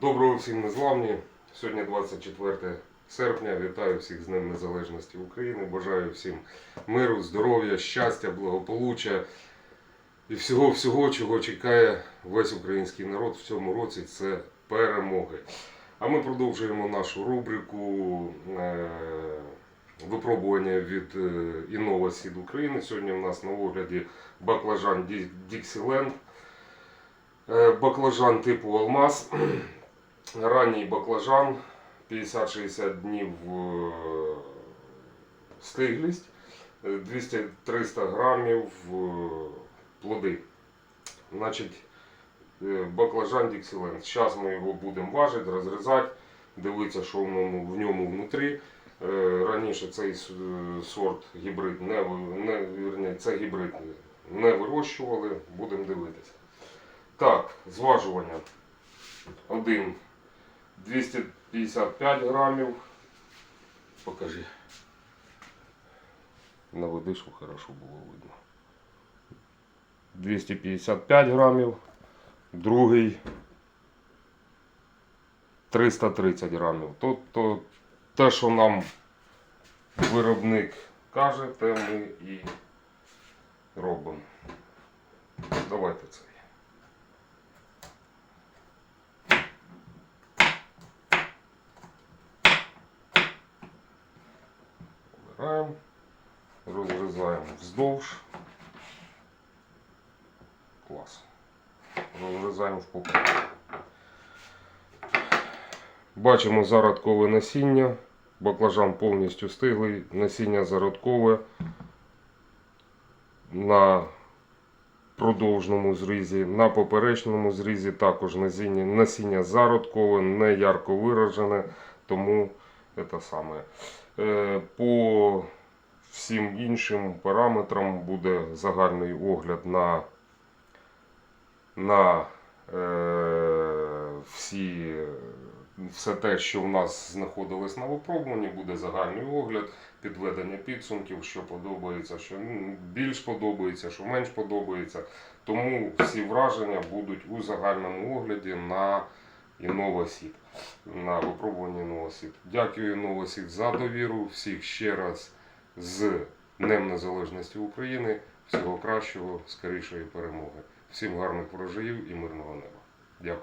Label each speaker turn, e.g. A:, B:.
A: Доброго всім незламні. Сьогодні 24 серпня. Вітаю всіх з Днем Незалежності України. Бажаю всім миру, здоров'я, щастя, благополуччя і всього-всього, чого чекає весь український народ в цьому році. Це перемоги. А ми продовжуємо нашу рубрику е, випробування від е, Іннова Сід України. Сьогодні у нас на огляді баклажан Діксіленд. Е, Баклажан типу Алмаз. Ранній баклажан 50-60 днів е, стиглість, е, 200-300 грамів е, плоди. Значить, е, баклажан Діксіленд. Зараз ми його будемо важити, розрізати, дивитися, що в ньому, в ньому внутрі. Е, Раніше цей е, сорт гібрид не, не вірні, це гібрид не вирощували, будемо дивитися. Так, зважування. Один 255 грамів. Покажи. Наведи, щоб хорошо було видно. 255 грамів. Другий 330 грамів. Тобто те, що нам виробник каже, те ми і робимо. Давайте це. Обираємо, розрізаємо вздовж. Клас. Розрізаємо в поперек. Бачимо зародкове насіння. Баклажан повністю стиглий, насіння зародкове на продовжному зрізі, на поперечному зрізі також насіння, насіння зародкове, не ярко виражене, тому це саме. Е, По всім іншим параметрам буде загальний огляд на, на е, всі, все те, що в нас знаходилось на випробуванні, буде загальний огляд, підведення підсумків, що подобається, що більш подобається, що менш подобається. Тому всі враження будуть у загальному огляді на Інновасіт, на випробуванні новосіб. Дякую новосіб за довіру. Всіх ще раз з Днем Незалежності України. Всього кращого, скорішої перемоги. Всім гарних врожаїв і мирного неба. Дякую.